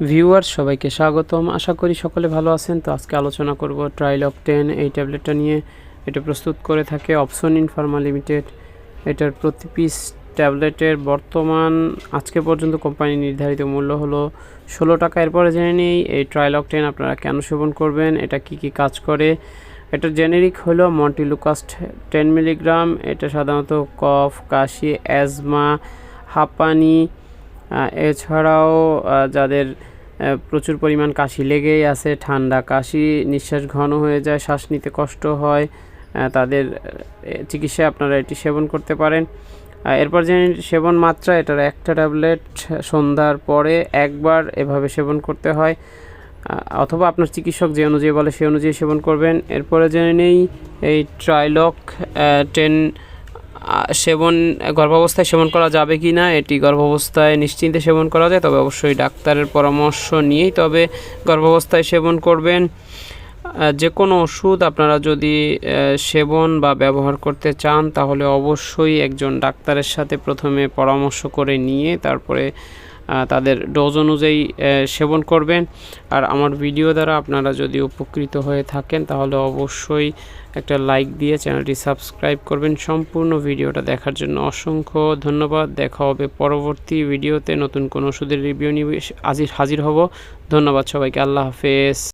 Viewers, সবাইকে স্বাগতম। আশা করি সকলে ভালো আছেন। তো আজকে আলোচনা করব ট্রাইলক টেন এই ট্যাবলেটটা নিয়ে। এটা প্রস্তুত করে থাকে অপশন ইন ফার্মা লিমিটেড এটার প্রতি পিস ট্যাবলেটের বর্তমান, আজকে পর্যন্ত কোম্পানি নির্ধারিত মূল্য হলো ষোলো টাকা। এরপরে জেনে নিই, এই ট্রাইলক টেন আপনারা কেন সেবন করবেন? এটা কি কি কাজ করে? এটা জেনেরিক হলো মন্টিলুকাস্ট টেন মিলিগ্রাম এটা সাধারণত কফ, কাশি অ্যাজমা হাঁপানি এছাড়াও যাদের প্রচুর পরিমাণ কাশি লেগেই আছে, ঠান্ডা কাশি, নিঃশ্বাস ঘন হয়ে যায়, শ্বাস নিতে কষ্ট হয় তাদের চিকিৎসায় আপনারা এটি সেবন করতে পারেন। এরপর যে সেবন মাত্রা, এটার একটা ট্যাবলেট, সন্ধ্যার পরে একবার এভাবে সেবন করতে হয়। অথবা আপনার চিকিৎসক যে অনুযায়ী বলে সেই অনুযায়ী সেবন করবেন। এরপরে জেনে নেই, এই ট্রাইলক টেন সেবন, গর্ভাবস্থায় সেবন করা যাবে কি না, এটি গর্ভাবস্থায় নিশ্চিন্তে সেবন করা যায়, তবে অবশ্যই ডাক্তারের পরামর্শ নিয়েই। তবে গর্ভাবস্থায় সেবন করবেন যে কোনো ওষুধ আপনারা যদি সেবন বা ব্যবহার করতে চান, তাহলে অবশ্যই একজন ডাক্তারের সাথে প্রথমে পরামর্শ করে নিয়ে, তারপরে তাদের ডোজ অনুযায়ী সেবন করবেন। আর আমার ভিডিও দ্বারা আপনারা যদি উপকৃত হয়ে থাকেন, তাহলে অবশ্যই একটা লাইক দিয়ে চ্যানেলটি সাবস্ক্রাইব করবেন। সম্পূর্ণ ভিডিওটা দেখার জন্য অসংখ্য ধন্যবাদ। দেখা হবে পরবর্তী ভিডিওতে। নতুন কোনো ওষুধের রিভিউ নিয়ে হাজির হাজির হব। ধন্যবাদ সবাইকে। আল্লাহ হাফেজ।